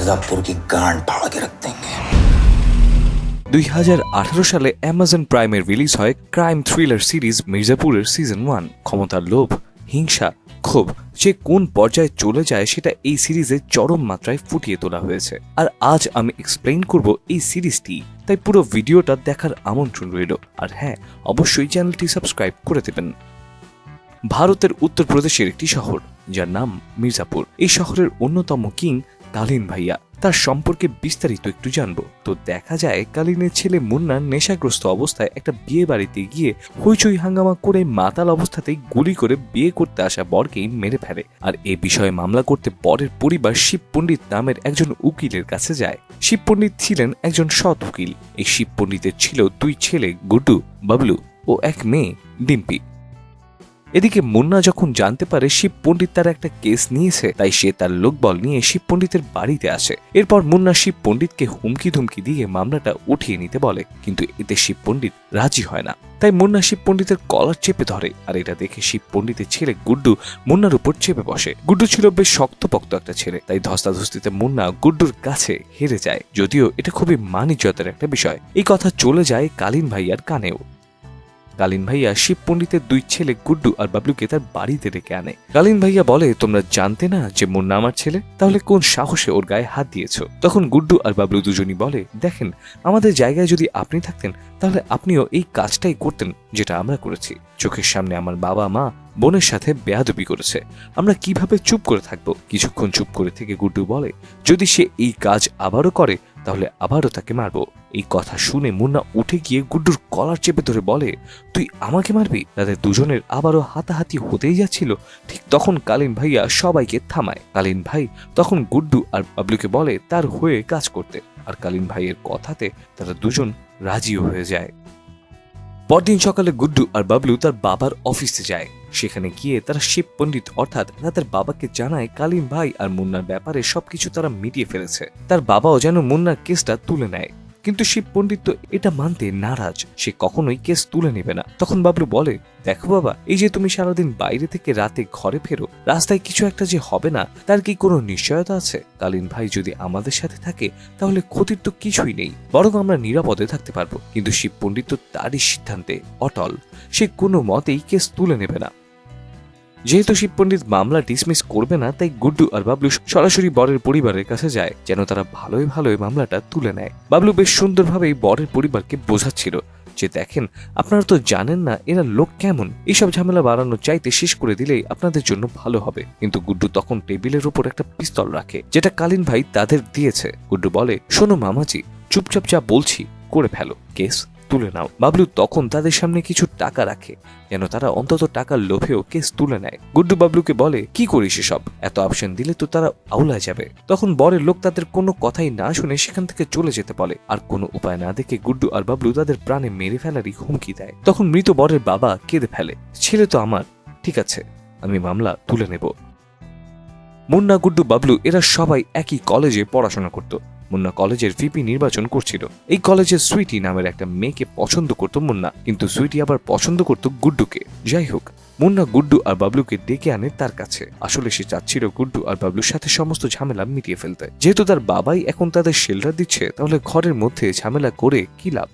मिर्जापुर की गांड फाड़ के रख देंगे দুই সালে অ্যামাজন প্রাইমে রিলিজ হয় ক্রাইম থ্রিলার সিরিজ মির্জাপুরের সিজন ওয়ান ক্ষমতার লোভ হিংসা ক্ষোভ যে কোন পর্যায়ে চলে যায় সেটা এই সিরিজে চরম মাত্রায় ফুটিয়ে তোলা হয়েছে আর আজ আমি এক্সপ্লেইন করব এই সিরিজটি তাই পুরো ভিডিওটা দেখার আমন্ত্রণ রইল আর হ্যাঁ অবশ্যই চ্যানেলটি সাবস্ক্রাইব করে দেবেন ভারতের উত্তরপ্রদেশের একটি শহর যার নাম মির্জাপুর এই শহরের অন্যতম কিং কালীন ভাইয়া, তার সম্পর্কে বিস্তারিত একটু জানব। তো দেখা যায়, কালীনের ছেলে মুন্না নেশাগ্রস্ত অবস্থায় একটা বিয়ে বাড়িতে গিয়ে হইচই হাঙ্গামা করে মাতাল অবস্থাতেই গুলি করে বিয়ে করতে আসা বরকেই মেরে ফেলে। আর এ বিষয়ে মামলা করতে বরের পরিবার শিব পণ্ডিত নামের একজন উকিলের কাছে যায়। শিব পণ্ডিত ছিলেন একজন সৎ উকিল। এই শিব পণ্ডিতের ছিল দুই ছেলে, গুড্ডু, বাবলু ও এক মেয়ে, ডিম্পি। এদিকে মুন্না যখন জানতে পারে শিব পণ্ডিত তার একটা কেস নিয়েছে, তাই সে তার লোকবল নিয়ে শিব পণ্ডিতের বাড়িতে আসে। এরপর মুন্না শিব পণ্ডিতকে হুমকি ধুমকি দিয়ে মামলাটা উঠিয়ে নিতে বলে, কিন্তু এতে শিব পণ্ডিত রাজি হয় না। তাই মুন্না শিব পণ্ডিতের কলার চেপে ধরে, আর এটা দেখে শিব পণ্ডিতের ছেলে গুড্ডু মুন্নার উপর চেপে বসে। গুড্ডু ছিল বেশ শক্তপক্ত একটা ছেলে, তাই ধস্তাধস্তিতে মুন্না গুড্ডুর কাছে হেরে যায়। যদিও এটা খুবই মানিজ্যতার একটা বিষয়। এই কথা চলে যায় কালীন ভাইয়ার কানেও। কালীন ভাইয়া শিব পণ্ডিতের দুই ছেলে গুড্ডু আর বাবলুকে তার বাড়িতে ডেকে আনে। কালীন ভাইয়া বলে, তোমরা জানতে না যে মুন্না আমার ছেলে? তাহলে কোন সাহসে ওর গায়ে হাত দিয়েছ? তখন গুড্ডু আর বাবলু দুজনই বলে, দেখেন, আমাদের জায়গায় যদি আপনি থাকতেন, তাহলে আপনিও এই কাজটাই করতেন যেটা আমরা করেছি। চোখের সামনে আমার বাবা মা বোনের সাথে বেয়াদবি করেছে। আমরা কীভাবে চুপ করে থাকব? কিছুক্ষণ চুপ করে থেকে গুড্ডু বলে, যদি সে এই কাজ আবারও করে তাহলে আবারও তাকে মারবো। এই কথা শুনে মুন্না উঠে গিয়ে গুড্ডুর কলার চেপে ধরে বলে, তুই আমাকে মারবি? তাদের দুজনের আবারও হাতাহাতি হতেই যাচ্ছিল। ঠিক তখন কালীন ভাইয়া সবাইকে থামায়। কালীন ভাই তখন গুড্ডু আর বাবলুকে বলে, তার হয়ে কাজ করতে। আর কালীন ভাইয়ের কথাতে তারা দুজন রাজিও হয়ে যায়। পরদিন সকালে গুড্ডু আর বাবলু তার বাবার অফিসে যায়। সেখানে গিয়ে তারা শিব পণ্ডিত, অর্থাৎ তাদের বাবাকে জানায় কালীন ভাই আর মুন্নার ব্যাপারে সবকিছু তারা মিটিয়ে ফেলেছে। তার বাবাও যেন মুন্নার কেসটা তুলে নেয়। কিন্তু শিব পণ্ডিত তো এটা মানতে নারাজ। সে কখনোই কেস তুলে নেবে না। তখন বাবলু বলে, দেখো বাবা, এই যে তুমি সারাদিন বাইরে থেকে রাতে ঘরে ফেরো, রাস্তায় কিছু একটা যে হবে না, তার কি কোনো নিশ্চয়তা আছে? কালীন ভাই যদি আমাদের সাথে থাকে, তাহলে ক্ষতির তো কিছুই নেই। বরং আমরা নিরাপদে থাকতে পারব। কিন্তু শিব পণ্ডিত তো তারই সিদ্ধান্তে অটল। সে কোনো মতেই কেস তুলে নেবে না। যেহেতু শিব পণ্ডিত মামলা ডিসমিস করবে না, তাই গুড্ডু আর বাবলু সরাসরি বরের পরিবারের কাছে যায়, যেন তারা ভালোই ভালোই মামলাটা তুলে নেয়। বাবলু বেশ সুন্দরভাবেই বরের পরিবারকে বোঝাচ্ছিল যে, দেখেন, আপনারা তো জানেন না এরা লোক কেমন। এইসব ঝামেলা বাড়ানো চাইতে শেষ করে দিলেই আপনাদের জন্য ভালো হবে। কিন্তু গুড্ডু তখন টেবিলের উপর একটা পিস্তল রাখে, যেটা কালীন ভাই তাদের দিয়েছে। গুড্ডু বলে, শোনো মামাজি, চুপচাপ যা বলছি, করে ফেলো। কেস তুলে নাও। বাবলু তখন তাদের সামনে কিছু টাকা রাখে, যেন তারা অন্তত টাকার লোভেও কেস তুলে নেয়। গুড্ডু বাবলুকে বলে, কি করিস সব এত অপশন দিলে তো তারা আউলায় যাবে। তখন বরের লোক তাদের কোনো কথাই না শুনে সেখান থেকে চলে যেতে বলে। আর কোনো উপায় না দেখে গুড্ডু আর বাবলু তাদের প্রাণে মেরে ফেলারই হুমকি দেয়। তখন মৃত বরের বাবা কেঁদে ফেলে, ছেলে তো আমার, ঠিক আছে, আমি মামলা তুলে নেব। মুন্না, গুড্ডু, বাবলু এরা সবাই একই কলেজে পড়াশোনা করত। মুন্না কলেজের ভিপি নির্বাচন করছিল। এই কলেজে সুইটি নামের একটা মেয়েকে পছন্দ করত মুন্না, কিন্তু সুইটি আবার পছন্দ করত গুড্ডুকে। যাই হোক, মুন্না গুড্ডু আর বাবলুকে ডেকে আনে তার কাছে। আসলে সে চাচ্ছিল গুড্ডু আর বাবলুর সাথে সমস্ত ঝামেলা মিটিয়ে ফেলতে। যেহেতু তার বাবাই এখন তাদের শেল্টার দিচ্ছে, তাহলে ঘরের মধ্যে ঝামেলা করে কি লাভ?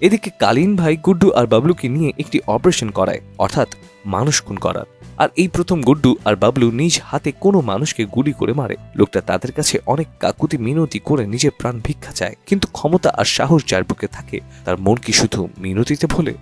এদিকে কালীন ভাই গুড্ডু আর বাবলুকে নিয়ে একটি অপারেশন করায়। অর্থাৎ মানুষ খুন করার। আর এই প্রথম গুড্ডু আর বাবলু নিজ হাতে কোনো মানুষকে গুলি করে মারে। লোকটা তাদের কাছে অনেক কাকুতি মিনতি করে নিজের প্রাণ ভিক্ষা চায়। কিন্তু ক্ষমতা আর সাহস যার বুকে থাকে, তার মন কি শুধু মিনতিতে ভোলে?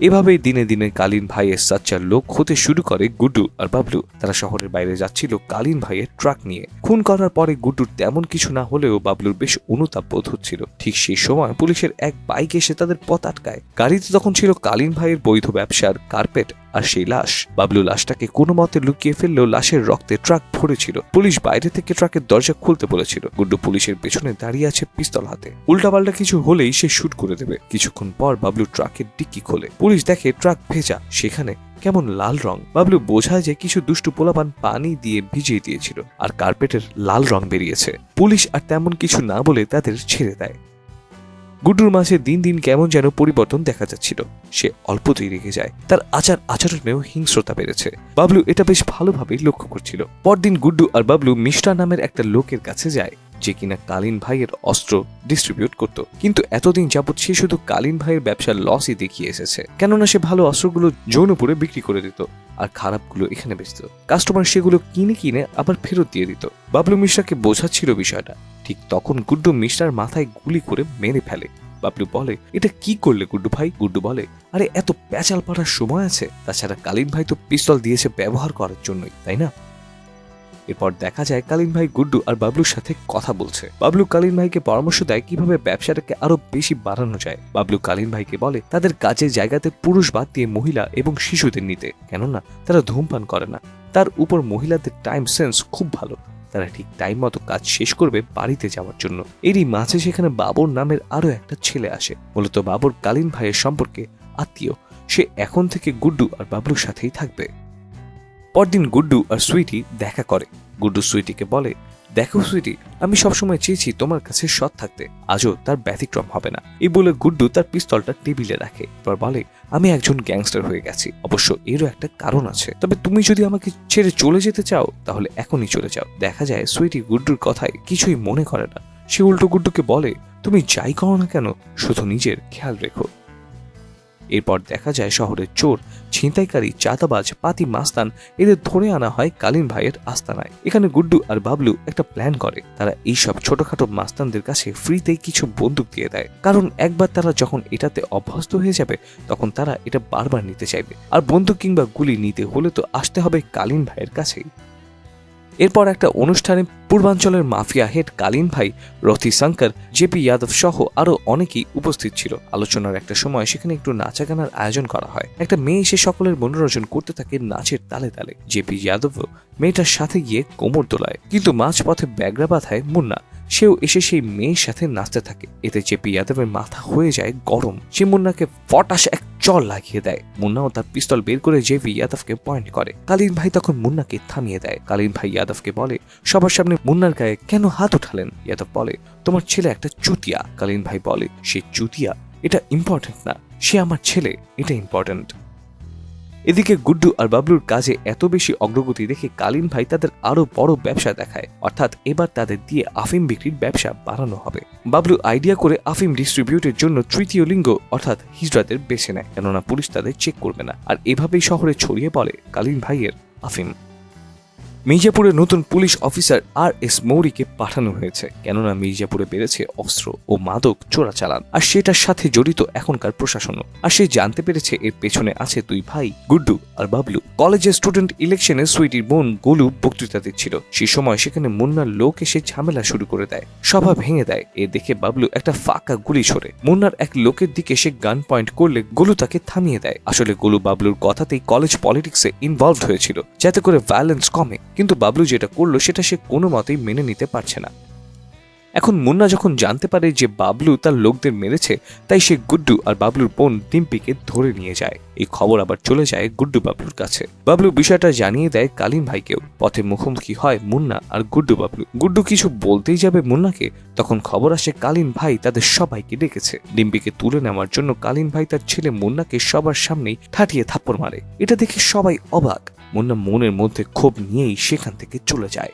এভাবেই দিনে দিনে কালীন ভাইয়ের সাচ্চার লোক হতে শুরু করে গুড্ডু আর বাবলু। তারা শহরের বাইরে যাচ্ছিল কালীন ভাইয়ের ট্রাক নিয়ে। খুন করার পরে গুড্ডুর তেমন কিছু না হলেও বাবলুর বেশ অনুতাপ বোধ হচ্ছিল। ঠিক সেই সময় পুলিশের এক বাইক এসে তাদের পথ আটকায়। গাড়িতে তখন ছিল কালীন ভাইয়ের বৈধ ব্যবসার কার্পেট আর সেই লাশ, বাবলু লাশটাকে কোনো মতে লুকিয়ে ফেললেও লাশের রক্তে ট্রাক ভরেছিল। পুলিশ বাইরে থেকে ট্রাকের দরজা খুলতে বলেছিল। গুড্ডু পুলিশের পেছনে দাঁড়িয়ে আছে পিস্তল হাতে। উল্টাপাল্টা কিছু হলেই সে শুট করে দেবে। কিছুক্ষণ পর বাবলু ট্রাকের ডিক্কি খোলে। পুলিশ দেখে ট্রাক ভেজা, সেখানে কেমন লাল রং। বাবলু বোঝায় যে কিছু দুষ্টু পোলাপান পানি দিয়ে ভিজিয়ে দিয়েছিল, আর কার্পেটের লাল রং বেরিয়েছে। পুলিশ আর তেমন কিছু না বলে তাদের ছেড়ে দেয়। গুড্ডুর মাঝে দিন দিন কেমন যেন পরিবর্তন দেখা যাচ্ছিল। সে অল্পতেই রেগে যায়। তার আচার আচরণেও হিংস্রতা বেড়েছে। বাবলু এটা বেশ ভালোভাবেই লক্ষ্য করছিল। পরদিন গুড্ডু আর বাবলু মিষ্টা নামের একটা লোকের কাছে যায়। যে কিনা কালীন ভাইয়ের অস্ত্র ডিস্ট্রিবিউট করত। কিন্তু এতদিন যাবৎ সে শুধু কালীন ভাইয়ের ব্যবসার লসই দেখিয়ে এসেছে। কেননা সে ভালো অস্ত্রগুলো যৌনপুরে বিক্রি করে দিত আর খারাপগুলো এখানে বেচত কাস্টমার সেগুলো কিনে কিনে আবার ফেরত দিয়ে দিত। বাবলু মিশ্রাকে বোঝাচ্ছিল বিষয়টা। ঠিক তখন গুড্ডু মিশ্রার মাথায় গুলি করে মেরে ফেলে। বাবলু বলে, এটা কি করলে গুড্ডু ভাই? গুড্ডু বলে, আরে, এত প্যাচাল পাড়ার সময় আছে। তাছাড়া কালীন ভাই তো পিস্তল দিয়েছে ব্যবহার করার জন্যই, তাই না? এরপর দেখা যায় কালীন ভাই গুড্ডু আর বাবলুর সাথে কথা বলছে। বাবলু কালীন ভাইকে পরামর্শ দেয় কীভাবে ব্যবসাটাকে আরও বেশি বাড়ানো যায়। বাবলু কালীন ভাইকে বলে, তাদের কাজের জায়গাতে পুরুষ বাদ দিয়ে মহিলা এবং শিশুদের নিতে, কেননা তারা ধূমপান করে না। তার উপর মহিলাদের টাইম সেন্স খুব ভালো। তারা ঠিক টাইম মতো কাজ শেষ করবে বাড়িতে যাওয়ার জন্য। এরই মাঝে সেখানে বাবর নামের আরও একটা ছেলে আসে। মূলত বাবর কালীন ভাইয়ের সম্পর্কে আত্মীয়। সে এখন থেকে গুড্ডু আর বাবলুর সাথেই থাকবে। পরদিন গুড্ডু আর সুইটি দেখা করে। গুড্ডু সুইটিকে বলে, দেখো সুইটি, আমি সবসময় চেয়েছি তোমার কাছে সৎ থাকতে। আজও তার ব্যতিক্রম হবে না। এই বলে গুড্ডু তার পিস্তলটা টেবিলে রাখে। এরপর বলে, আমি একজন গ্যাংস্টার হয়ে গেছি। অবশ্য এরও একটা কারণ আছে। তবে তুমি যদি আমাকে ছেড়ে চলে যেতে চাও, তাহলে এখনই চলে যাও। দেখা যায় সুইটি গুড্ডুর কথায় কিছুই মনে করে না। সে উল্টো গুড্ডুকে বলে, তুমি যাই করো না কেন, শুধু নিজের খেয়াল রেখো। এরপর দেখা যায় শহরের চোর, ছিনতাইকারী, চাঁদাবাজ, পাতি মাস্তান এদের ধরে আনা হয় কালীন ভাইয়ের আস্তানায়। এখানে গুড্ডু আর বাবলু একটা প্ল্যান করে। তারা এইসব ছোটখাটো মাস্তানদের কাছে ফ্রিতে কিছু বন্দুক দিয়ে দেয়। কারণ একবার তারা যখন এটাতে অভ্যস্ত হয়ে যাবে, তখন তারা এটা বারবার নিতে চাইবে। আর বন্দুক কিংবা গুলি নিতে হলে তো আসতে হবে কালীন ভাইয়ের কাছেই। এরপর একটা অনুষ্ঠানে পূর্বাঞ্চলের মাফিয়া হেড কালীন ভাই, রথি শঙ্কর জেপি যাদব সহ আরও অনেকেই উপস্থিত ছিল। আলোচনার একটা সময় সেখানে একটু নাচা গানার আয়োজন করা হয়। একটা মেয়ে এসে সকলের মনোরঞ্জন করতে থাকে নাচের তালে তালে। জেপি যাদব মেয়েটার সাথে গিয়ে কোমর দোলায়, কিন্তু মাঝপথে ব্যাগরা বাঁধায় মুন্না। সেও এসে সেই মেয়ের সাথে নাচতে থাকে। এতে জেপি যাদবের মাথা হয়ে যায় গরম, সে মুন্নাকে ফটাস এক চল লাগিয়ে দেয়। মুন্নাও তার পিস্তল বের করে জেপি যাদবকে পয়েন্ট করে। কালীন ভাই তখন মুন্নাকে থামিয়ে দেয়। কালীন ভাই যাদবকে বলে, সবার সামনে মুন্নার গায়ে কেন হাত উঠালেন? যাদব বলে, তোমার ছেলে একটা চুতিয়া। কালীন ভাই বলে, সে চুতিয়া? এটা ইম্পর্টেন্ট না। সে আমার ছেলে। এটা ইম্পর্টেন্ট এদিকে গুড্ডু আর বাবলুর কাজে এত বেশি অগ্রগতি দেখে কালিন ভাই তাদের আরও বড় ব্যবসা দেখায়। অর্থাৎ এবার তাদের দিয়ে আফিম বিক্রির ব্যবসা বাড়ানো হবে। বাবলু আইডিয়া করে আফিম ডিস্ট্রিবিউটের জন্য তৃতীয় লিঙ্গ, অর্থাৎ হিজড়াদের বেছে নেয়। কেননা পুলিশ তাদের চেক করবে না। আর এভাবেই শহরে ছড়িয়ে পড়ে কালিন ভাইয়ের আফিম। মির্জাপুরে নতুন পুলিশ অফিসার আর এস মৌরিকে পাঠানো হয়েছে। কেননা মির্জাপুরে বেড়েছে অস্ত্র ও মাদক চোরাচালান। আর সেটার সাথে জড়িত এখনকার প্রশাসনও। আর সে জানতে পেরেছে এর পেছনে আছে দুই ভাই, গুড্ডু আর বাবলু। কলেজের স্টুডেন্ট ইলেকশনে সুইটির বোন গোলু বক্তৃতা দিচ্ছিল। সে সময় সেখানে মুন্নার লোক এসে ঝামেলা শুরু করে দেয়। সভা ভেঙে দেয়। এ দেখে বাবলু একটা ফাঁকা গুলি ছোড়ে। মুন্নার এক লোকের দিকে সে গান পয়েন্ট করলে গোলু তাকে থামিয়ে দেয়। আসলে গোলু বাবলুর কথাতেই কলেজ পলিটিক্সে ইনভলভড হয়েছিল, যাতে করে ভায়োলেন্স কমে। কিন্তু বাবলু যেটা করল সেটা সে কোনো মতেই মেনে নিতে পারছে না। এখন মুন্না যখন জানতে পারে যে বাবলু তার লোকদের মেরেছে, তাই সে গুড্ডু আর বাবলুর বোন ডিম্পিকে ধরে নিয়ে যায়। এই খবর আবার চলে যায় গুড্ডু বাবলুর কাছে। বাবলু বিষয়টা জানিয়ে দেয় কালীন ভাইকেও। পথে মুখোমুখি হয় মুন্না আর গুড্ডু বাবলু। গুড্ডু কিছু বলতেই যাবে মুন্নাকে। তখন খবর আসে কালীন ভাই তাদের সবাইকে ডেকেছে। ডিম্পিকে তুলে নেওয়ার জন্য কালীন ভাই তার ছেলে মুন্নাকে সবার সামনেই ঠাটিয়ে থাপ্পড় মারে। এটা দেখে সবাই অবাক। মুন্না মনের মধ্যে ক্ষোভ নিয়েই সেখান থেকে চলে যায়।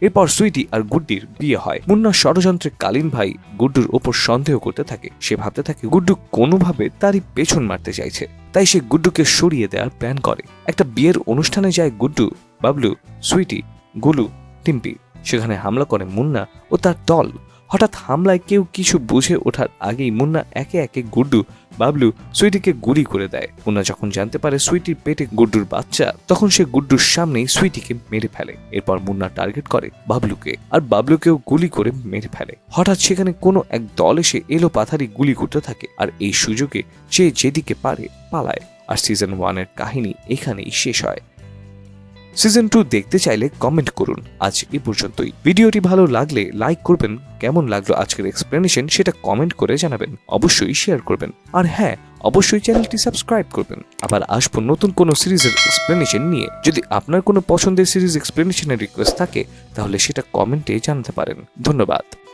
এরপর সুইটি আর গুড্ডির বিয়ে হয়। মুন্না ষড়যন্ত্রে কালীন ভাই গুড্ডুর ওপর সন্দেহ করতে থাকে। সে ভাবতে থাকে, গুড্ডু কোনোভাবে তারই পেছন মারতে চাইছে। তাই সে গুড্ডুকে সরিয়ে দেওয়ার প্ল্যান করে। একটা বিয়ের অনুষ্ঠানে যায় গুড্ডু, বাবলু, সুইটি, গুলু, টিম্পি। সেখানে হামলা করে মুন্না ও তার দল। হঠাৎ হামলায় কেউ কিছু বুঝে ওঠার আগেই মুন্না একে একে গুড্ডু, বাবলু সুইটিকে গুলি করে দেয়। মুন্না যখন জানতে পারে সুইটির পেটে গুড্ডুর বাচ্চা, তখন সে গুড্ডুর সামনেই সুইটিকে মেরে ফেলে। এরপর মুন্না টার্গেট করে বাবলুকে আর বাবলুকেও গুলি করে মেরে ফেলে। হঠাৎ সেখানে কোনো এক দল এসে এলো পাথারি গুলি করতে থাকে আর এই সুযোগে সে যেদিকে পারে পালায়। আর সিজন ওয়ানের কাহিনী এখানেই শেষ হয়। সিজন টু দেখতে চাইলে কমেন্ট করুন। আজ এ পর্যন্তই। ভিডিওটি ভালো লাগলে লাইক করবেন। কেমন লাগল আজকের এক্সপ্লেনেশন সেটা কমেন্ট করে জানাবেন। অবশ্যই শেয়ার করবেন। আর হ্যাঁ অবশ্যই চ্যানেলটি সাবস্ক্রাইব করবেন। আবার আসব নতুন কোনো সিরিজের এক্সপ্লেনেশন নিয়ে। যদি আপনার কোনো পছন্দের সিরিজ এক্সপ্লেনেশনের রিকোয়েস্ট থাকে, তাহলে সেটা কমেন্টে জানাতে পারেন। ধন্যবাদ।